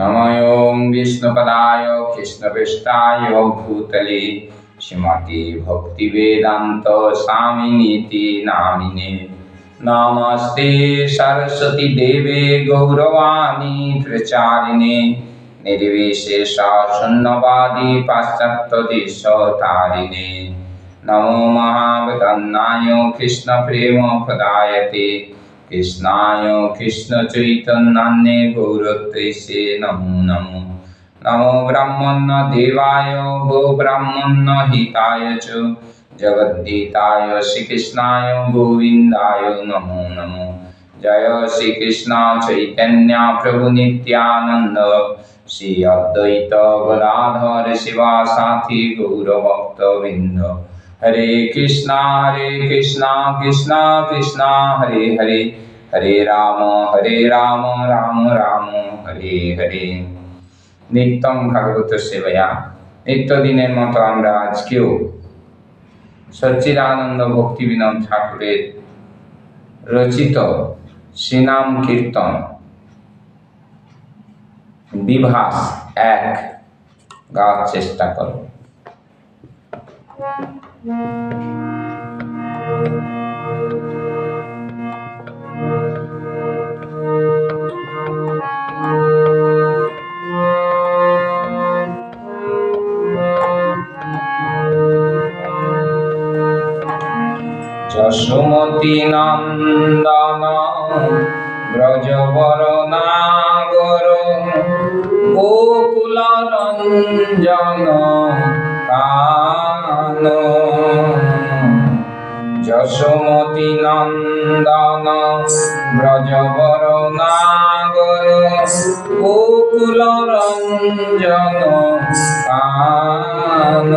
নময়োং বিষ্ণুপদায় কৃষ্ণপৃষ্ঠায় ভূতলে শ্রীমতি ভক্তিবেদান্ত স্বামিনীতি নামিনে নমস্তে সরস্বতী দেবে গৌরবাণী প্রচারিণে নির্বিশেষ শূন্যবাদী পাশ্চাত্য দেশ তারিণে নমো মহাবদন্নায় কৃষ্ণ প্রেম প্রদায়তে কৃষ্ণায় কৃষ্ণ চৈতন্যান্যে গৌরত্বেশে নমো নমো। নমো ব্রহ্মণ্য দেবায় গো ব্রাহ্মণ্য হিতায় চ। জগদ্গীতায় শ্রীকৃষ্ণায়, গোবিন্দায় নমো নমো। জয় শ্রীকৃষ্ণ চৈতন্য প্রভু নিত্যানন্দ। শ্রী অদ্বৈত গদাধর শিবা সাথী গৌরভক্তবৃন্দ। হরে কৃষ্ণ হরে কৃষ্ণ কৃষ্ণ কৃষ্ণ, হরে হরে। হরে রাম হরে রাম রাম রাম, হরে হরে। নিত্যম ভাগবত সেবয়া। নিত্যদিনের মতো আমরা আজকেও সচ্চিদানন্দ ভক্তি বিনোদ ঠাকুরের রচিত শ্রীনাম কীর্তন বিভাস এক গাওয়ার চেষ্টা করো যশোমতি নন্দন ব্রজবর নাগর গোকুল রঞ্জন কান যশোমতি নন্দন ব্রজবর নাগর গোকুল রঞ্জন কান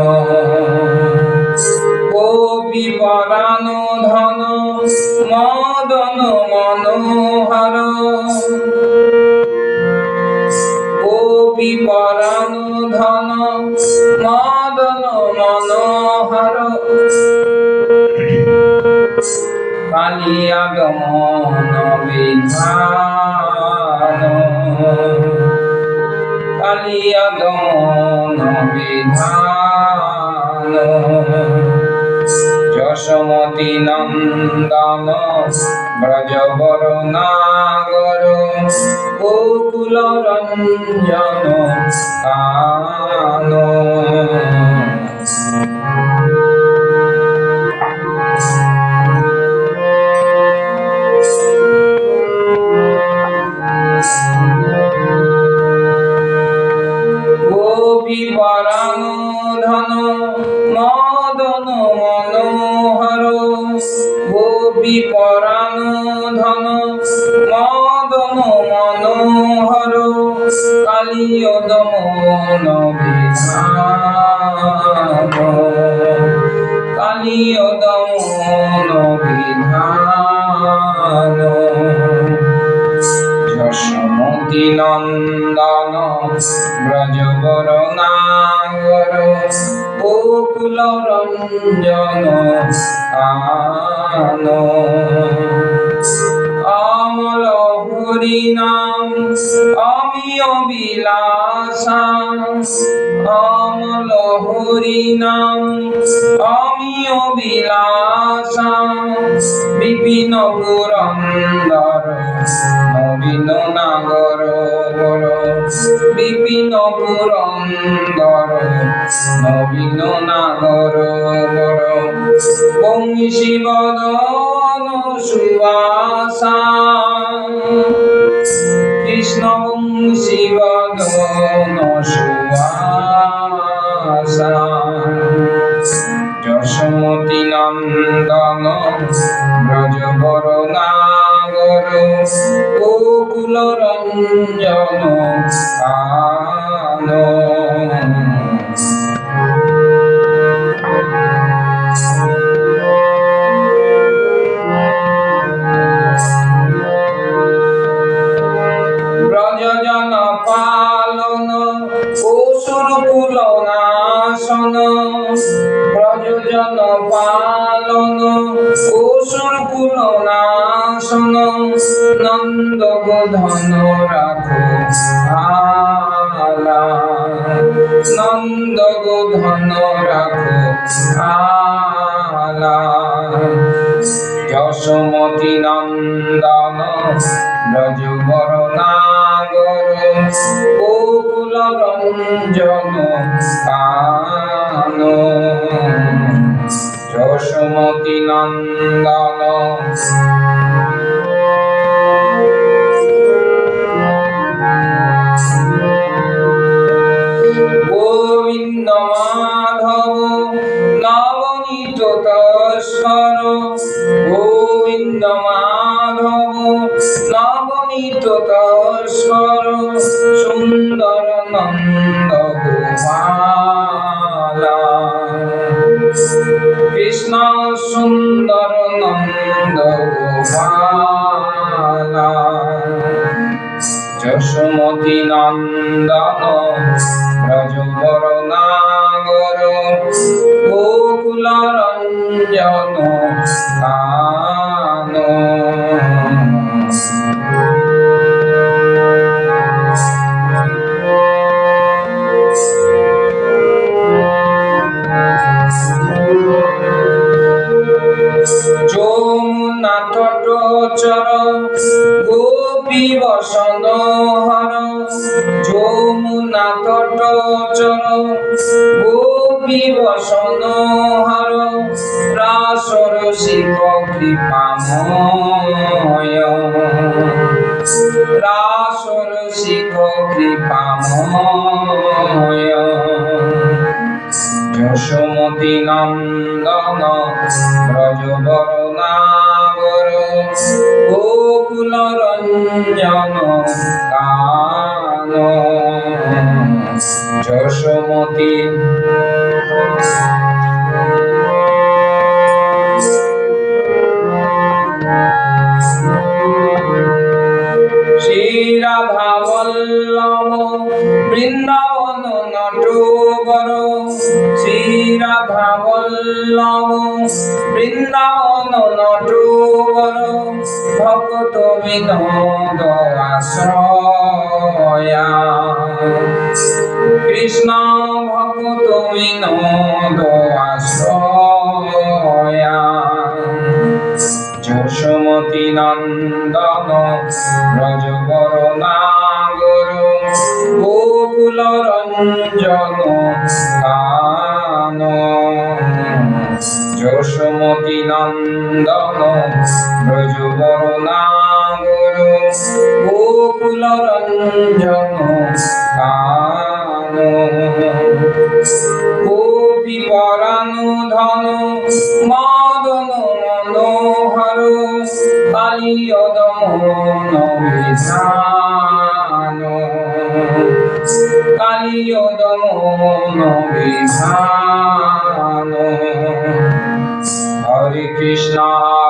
গোপী পরাণ ধন মদন মনোহর কালিয়া গমন বিধান। কালিয়া গমন বিধান। যশমতি নন্দন ব্রজবর নাগর গোকুল রঞ্জন কান কালিয় দমন বিধান কালিয় দমন বিধান যশমতি নন্দন ব্রজবর নাগর গোকুল রঞ্জন কান অমল হরি নাম অমিয় বিলাসা অমল হরি নাম অমিয় বিলাসা বিপিন পুরন্দর, নবীন নাগর বিপিন পুরন্দর, নবীন নাগর বংশী বদন সুবাসা। কৃষ্ণ শিব যশমতি নন্দন ব্রজ বর নাগর গোকুল রঞ্জন কান করুণাগর গোকুল রঞ্জন কান যশমতি নন্দন সুন্দর নন্দ গোপালা। যশোমতি নন্দন ব্রজবর নাগর গোকুল রঞ্জন কান যমুনা তট চর গোপী বসন হর। রাসর শিব কৃপাময় রাসর শিব কৃপাময় যশোমতি নন্দন ব্রজবর নাগর গোকুল রঞ্জন কান যশোমতি শ্রীরাধা বল্লভ বৃন্দাবন নটবর শ্রীরাধা বল্লভ বৃন্দাবন নটবর ভক্ত বিনোদ আশ্রয়া কৃষ্ণ ভক্ত বিনোদ যশোমতি নন্দন ব্রজবর নাগর গোকুল রঞ্জন কান যশোমতি নন্দন ব্রজবর নাগর গোকুল রঞ্জন বিধান কালিয়দ মন বিধান হরে কৃষ্ণ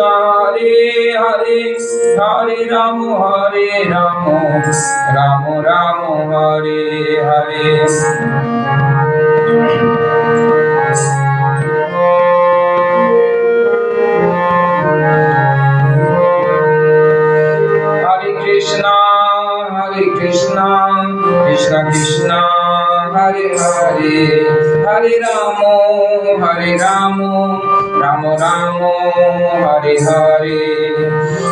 হরে হরে হরে রাম হরে রাম রাম রাম হরে হরে। হরে কৃষ্ণ হরে কৃষ্ণ কৃষ্ণ কৃষ্ণ, হরে হরে। হরে রাম হরে রাম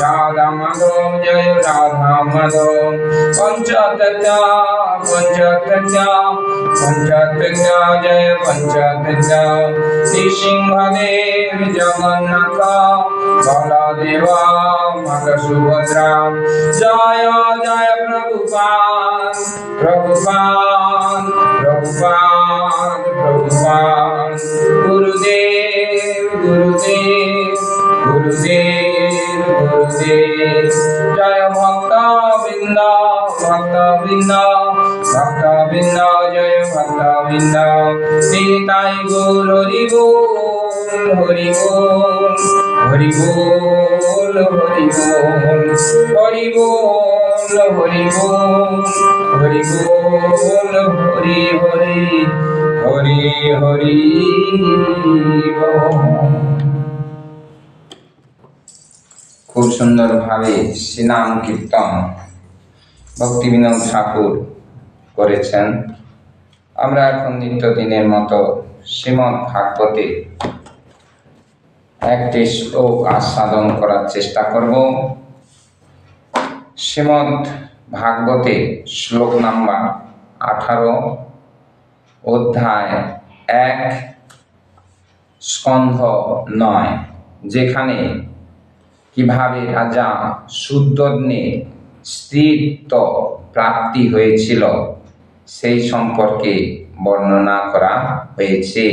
राधा मधो जय राधा मधो पंचतत्या पंचतत्या पंचतत्या जय पंचतत्या नृसिंहदेव, जगन्नाथ, बलदेवा मग सुभद्रा जय जय प्रभुपाद प्रभुपाद प्रभुपाद प्रभुपाद। गुरुदेव गुरुदेव गुरुदेव। জয় ভক্ত বৃন্দ ভক্ত বৃন্দ ভক্ত বৃন্দ জয় ভক্ত বৃন্দ নিতাই গৌর হরি বল হরি বল হরি বল হরি হরি হরি হরি হরি খুব সুন্দরভাবে শ্রীনাম কীর্তন, ভক্তি বিনোদ ঠাকুর করেছেন। আমরা এখন নিত্যদিনের মতো শ্রীমৎ ভাগবতে একটি শ্লোক আস্বাদন করার চেষ্টা করব। শ্রীমৎ ভাগবতে শ্লোক নাম্বার আঠারো, অধ্যায় এক, স্কন্ধ নয়, যেখানে কীভাবে রাজা শুদ্ধগ্নের স্ত্রীত্ব প্রাপ্তি হয়েছিল সেই সম্পর্কে বর্ণনা করা হয়েছে।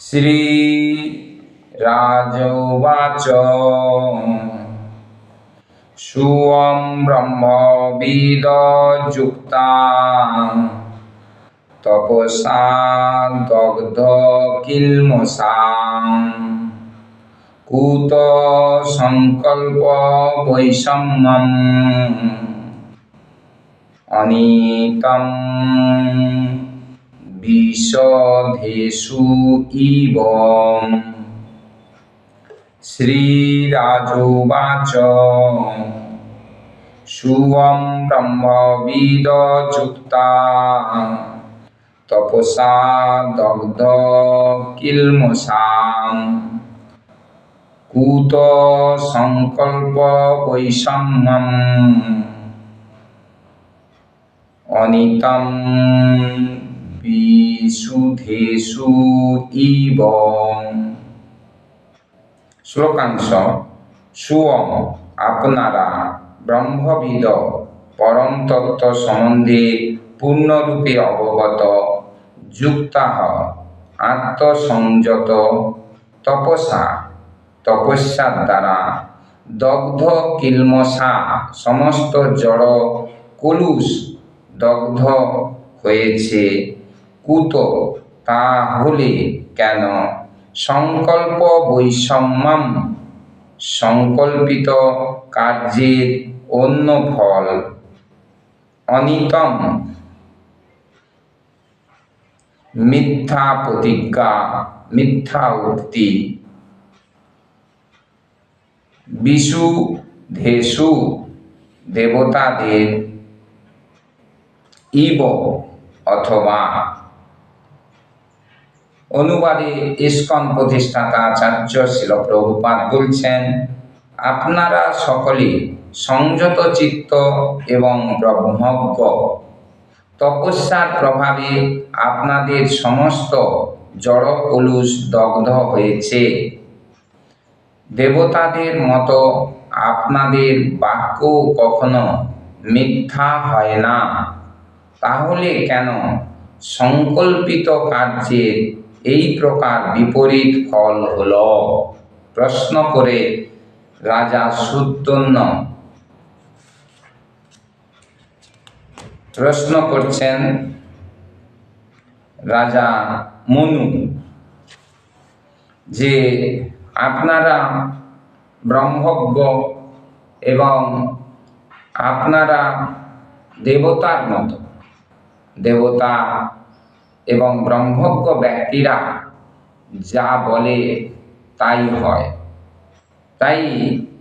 শ্রী রাজবাচ সুয়ং ব্রহ্মবিদযুক্তা। তপসা দগ্ধ কিলমসাং কুত সংকল্প বৈষম্যম অনিতম বিশধেষু ইব। শ্রীরাজোবাচ। সুয়ং ব্রহ্মবিদযুক্তা। তপসা দগ্ধ কিলমসাং কুত সংকল্প বৈষম্যম অনিতম বিশুধেষু ইব। শ্লোকাংশ সুয়ম আপনারা ব্রহ্মবিদ পরম তত্ত্ব সম্বন্ধে পূর্ণরূপে অবগত যুক্তাহ আত্মসংযত তপসা তপস্যার দ্বারা দগ্ধ কিলমসা সমস্ত জড় কলুষ দগ্ধ হয়েছে। কুত তা হলে কেন? সংকল্প বৈষম্যম সংকল্পিত কার্যের অন্য ফল। অনিতম মিথ্যা প্রতিজ্ঞা, মিথ্যা উক্তি। বিশু ধেসু দেবতাদের ইব অথবা অনুবাদে ইস্কন প্রতিষ্ঠাতা আচার্য শিল বলছেন, আপনারা সকলে সংযত চিত্ত এবং ব্রহ্মজ্ঞ। তপস্যার প্রভাবে আপনাদের সমস্ত জড় কলুষ দগ্ধ হয়েছে। দেবতাদের মতো আপনাদের বাক্য কখনো মিথ্যা হয় না। তাহলে কেন সংকল্পিত কার্যের এই প্রকার বিপরীত ফল হল? প্রশ্ন করে রাজা সুতন্য প্রশ্ন করছেন রাজা মনু যে আপনারা ব্রহ্মজ্ঞ এবং আপনারা দেবতার মতো, দেবতা এবং ব্রহ্মজ্ঞ ব্যক্তিরা যা বলে তাই হয়। তাই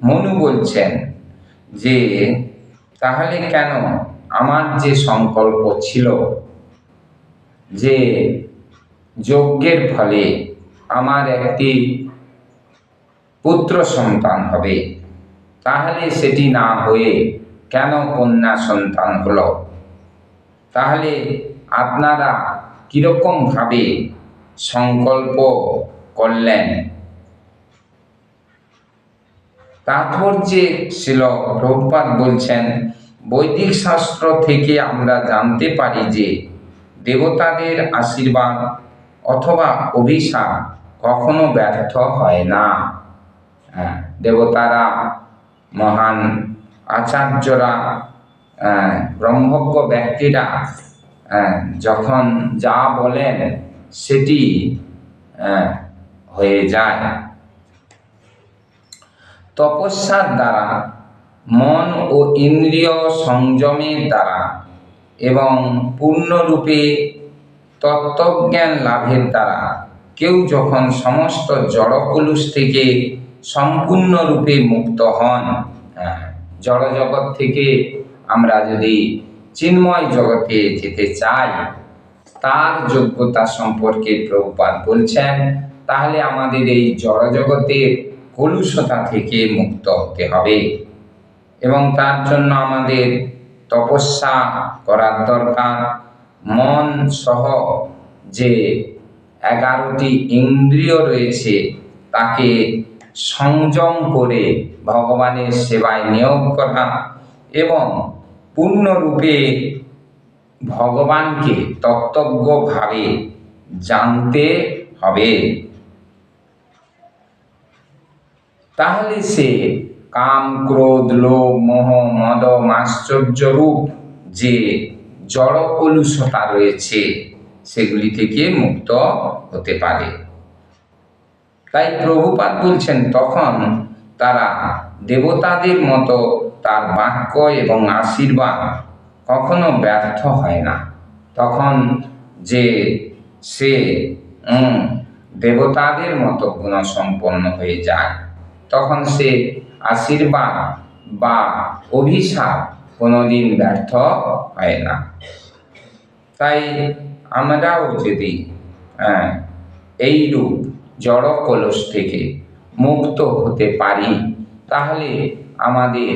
মনু বলছেন যে তাহলে কেন আমার যে সংকল্প ছিল যে যজ্ঞের ফলে আমার একটি পুত্র সন্তান হবে, তাহলে সেটি না হয়ে কেন কন্যা সন্তান হলো? তাহলে আপনারা কীরকমভাবে সংকল্প করলেন? তাৎপর্যে ছিল প্রভুপাত বলছেন বৈদিক শাস্ত্র থেকে আমরা জানতে পারি যে দেবতাদের আশীর্বাদ অথবা অভিশাপ কখনো ব্যর্থ হয় না। হ্যাঁ, দেবতারা মহান আচার্যরা হ্যাঁ, ব্রহ্মজ্ঞ ব্যক্তিরা হ্যাঁ, যখন যা বলেন সেটি হয়ে যায়। তপস্যার দ্বারা মন ও ইন্দ্রিয় সংযমের দ্বারা এবং পূর্ণরূপে তত্ত্বজ্ঞান লাভের দ্বারা কেউ যখন সমস্ত জড়কলুষ থেকে সম্পূর্ণরূপে মুক্ত হন হ্যাঁ, জড়জগৎ থেকে আমরা যদি চিন্ময় জগতে যেতে চাই তার যোগ্যতা সম্পর্কে প্রভুপাত বলছেন তাহলে আমাদের এই জড়জগতের কলুষতা থেকে মুক্ত হতে হবে। এবং তার জন্য আমাদের তপস্যা করার দরকার। মন সহ যে এগারোটি ইন্দ্রিয় রয়েছে, তাকে সংযম করে ভগবানের সেবায় নিয়োগ করা এবং পূর্ণরূপে ভগবানকে তত্ত্বজ্ঞভাবে জানতে হবে। তাহলে সে কাম, ক্রোধ, লোভ, মোহ, মদ মাশ্চর্য রূপ যে জড় কলুষতা রয়েছে, সেগুলি থেকে মুক্ত হতে পারে। তাই প্রভুপাত বলছেন, তখন তারা দেবতাদের মতো তার বাক্য এবং আশীর্বাদ কখনো ব্যর্থ হয় না। তখন যে সে দেবতাদের মতো গুণসম্পন্ন হয়ে যায়, তখন সে আশীর্বাদ বা অভিশাপ কোনোদিন ব্যর্থ হয় না। তাই আমরাও যদি এইরূপ জড় কলস থেকে মুক্ত হতে পারি, তাহলে আমাদের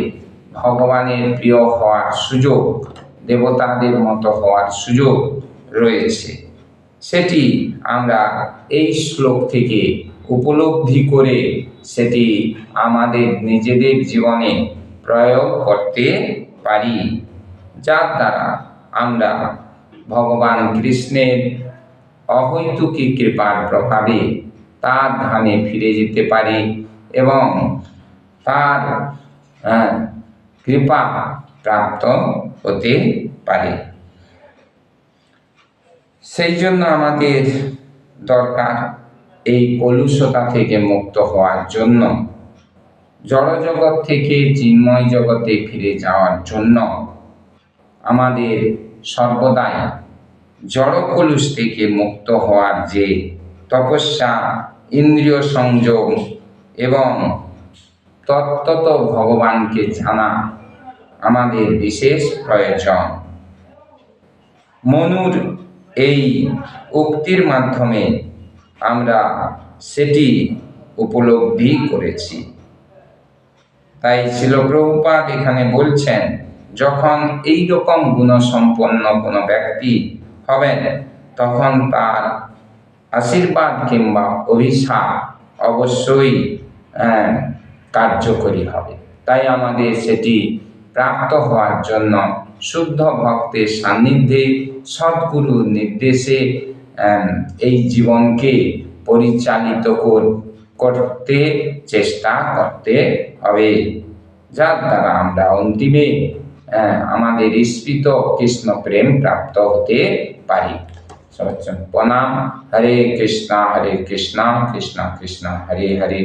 ভগবানের প্রিয় হওয়ার সুযোগ, দেবতাদের মতো হওয়ার সুযোগ রয়েছে। সেটি আমরা এই শ্লোক থেকে উপলব্ধি করে সেটি আমাদের নিজেদের জীবনে প্রয়োগ করতে পারি, যার দ্বারা আমরা ভগবান কৃষ্ণের অহৈতুকী কৃপার প্রভাবে তার ধামে ফিরে যেতে পারি এবং তার কৃপা প্রাপ্ত হতে পারে। সেই জন্য আমাদের দরকার এই কলুষতা থেকে মুক্ত হওয়ার জন্য, জড়জগৎ থেকে চিন্ময় জগতে ফিরে যাওয়ার জন্য আমাদের সর্বদাই জড় কলুষ থেকে মুক্ত হওয়ার যে তপস্যা, ইন্দ্রিয় সংযোগ এবং তত্ত্বত ভগবানকে জানা আমাদের বিশেষ প্রয়োজন। মনুর এই উক্তির মাধ্যমে আমরা সেটি উপলব্ধি করেছি। তাই শিলপ্রভুপাত এখানে বলছেন, যখন এই রকম গুণসম্পন্ন কোনো ব্যক্তি হবেন, তখন তার আশীর্বাদ কিংবা অভিশাপ অবশ্যই কার্যকরী হবে। তাই আমাদের সেটি প্রাপ্ত হওয়ার জন্য শুদ্ধ ভক্তের সান্নিধ্যে সদ্গুরুর নির্দেশে এই জীবনকে পরিচালিত করতে চেষ্টা করতে হবে। যার দ্বারা আমরা অন্তিমে আমাদের স্ফীত কৃষ্ণ প্রেম প্রাপ্ত হতে পারি। প্রণাম, হরে কৃষ্ণ হরে কৃষ্ণ কৃষ্ণ কৃষ্ণ, হরে হরে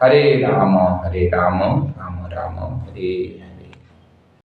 হরে রাম হরে রাম রাম রাম, হরে হরে।